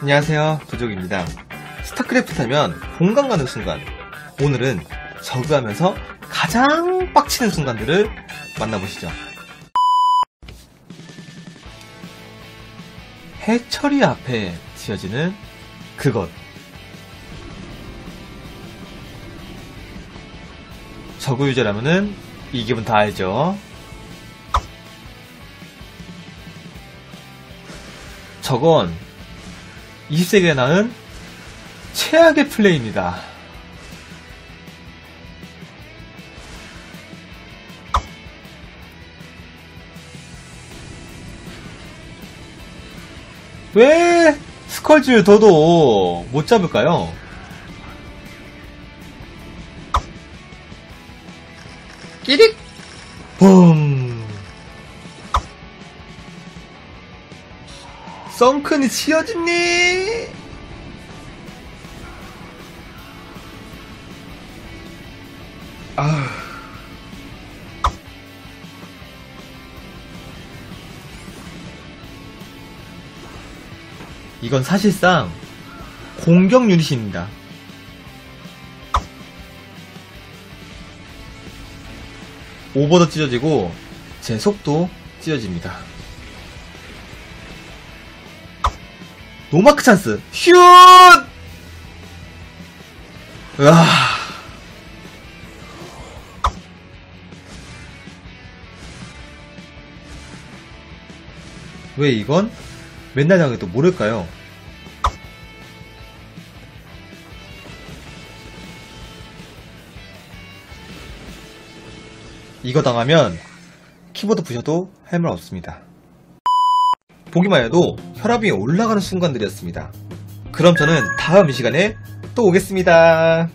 안녕하세요. 부족입니다. 스타크래프트 하면 공감 가는 순간 오늘은 저그하면서 가장 빡치는 순간들을 만나보시죠. 해처리 앞에 지어지는 그것. 저그 유저라면은 이 기분 다 알죠? 저건 20세기에 나은 최악의 플레이입니다. 왜 스컬즈 더도 못 잡을까요? 끼릭! 붐! 썬큰이 치어졌니? 아. 이건 사실상 공격 유닛입니다. 오버도 찢어지고 제 속도 찢어집니다. 노마크 찬스 슛! 으아 왜 이건 맨날 당해도 모를까요? 이거 당하면 키보드 부셔도 할 말 없습니다. 보기만 해도 혈압이 올라가는 순간들이었습니다. 그럼 저는 다음 이 시간에 또 오겠습니다.